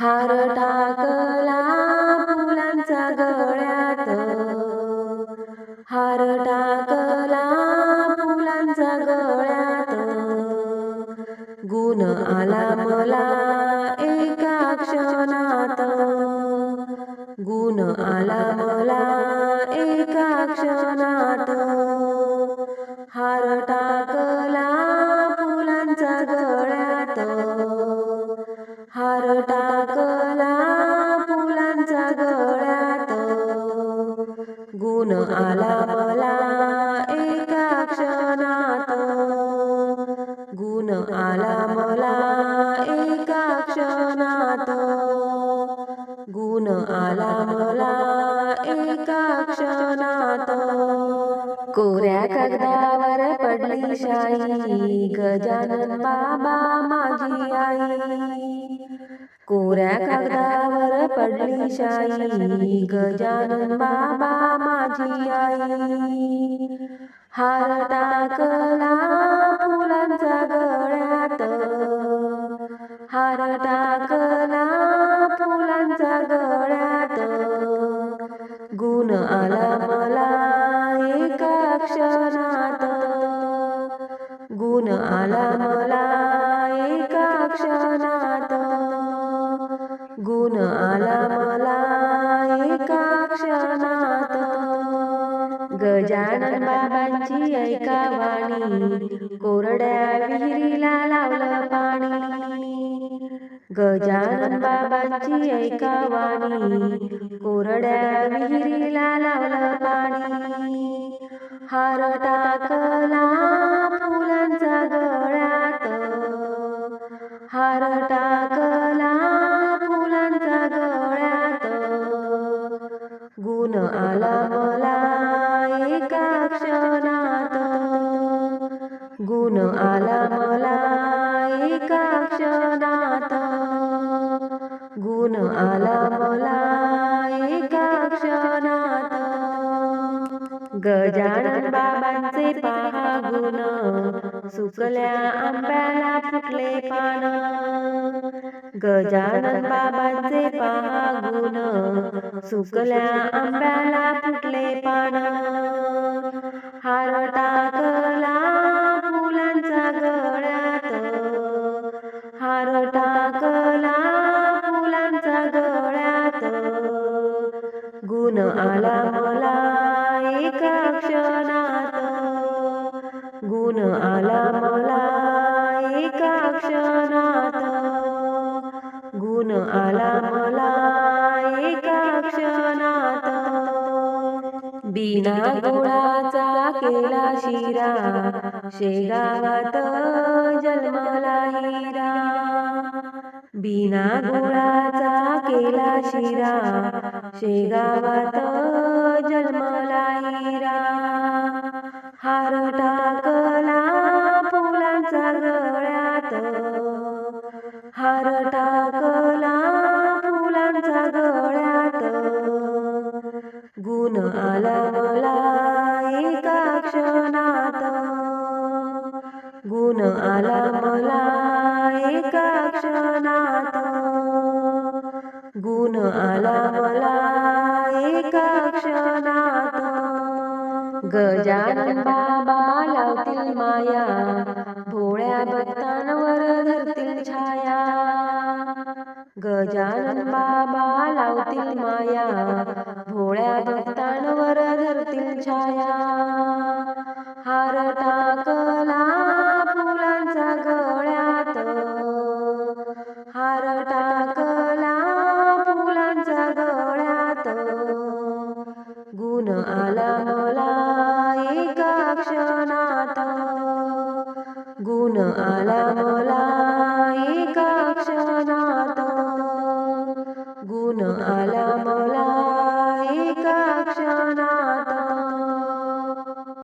हार टाकला फुलांचा गळ्यात. हार टाकला फुलांचा गळ्यात. गुण आला मला एका क्षणात. गुण आला मला एका क्षणात. हार गुण आला मला एका क्षणात. गुण आला मला एका क्षणात. गुण आला मला एका क्षणात. कोऱ्या कागदावर पडली शाई गजानन बाबा माझी आई. कोऱ्या कागदावर पडली शाई गजानन बाबा माझी आई. हार टाकला फुलांचा गळ्यात. हार टाकला फुलांचा गळ्यात. गुण आला मला एका क्षणात. गुण आला मला एका क्षणात. गजानन बाबांची ऐका वाणी कोरड्या विहिरीला लावलं पाणी. गजानन बाबांची ऐका वाणी कोरड्या विहिरीला लावलं पाणी. हार टाकला फुलांचा गळ्यात हार टाकला फुलांचा गळ्यात. गुण आला गुण आला मला एका क्षणात. गुण आला मला एका क्षणात. गजानन बाबांचे पहा गुण सुकल्या आंब्याला फुटले पान. गजानन बाबांचे पहा गुण सुकल्या आंब्याला फुटले पान. गुण आला मला एका क्षणात गुण आला मला एका क्षणात बिना गुळाचा केला शिरा शेगावात जन्मला हिरा. बिना गुळाचा केला शिरा शेगावात जन्मला हिरा. हार हार टाकला फुलांचा गळ्यात गुण आला मला एका क्षणात. गुण आला मला एका क्षणात. गुण आला मला एका क्षणात. गजानन बाबा लावतील माया. भोळ्या भक्तांवर गजानन बाबा लावतील माया भोळ्या भक्तांवर धरतील छाया. हार टाकला फुलांचा गळ्यात हार टाकला फुलांचा गळ्यात. गुण आला मला एका क्षणात गुण आला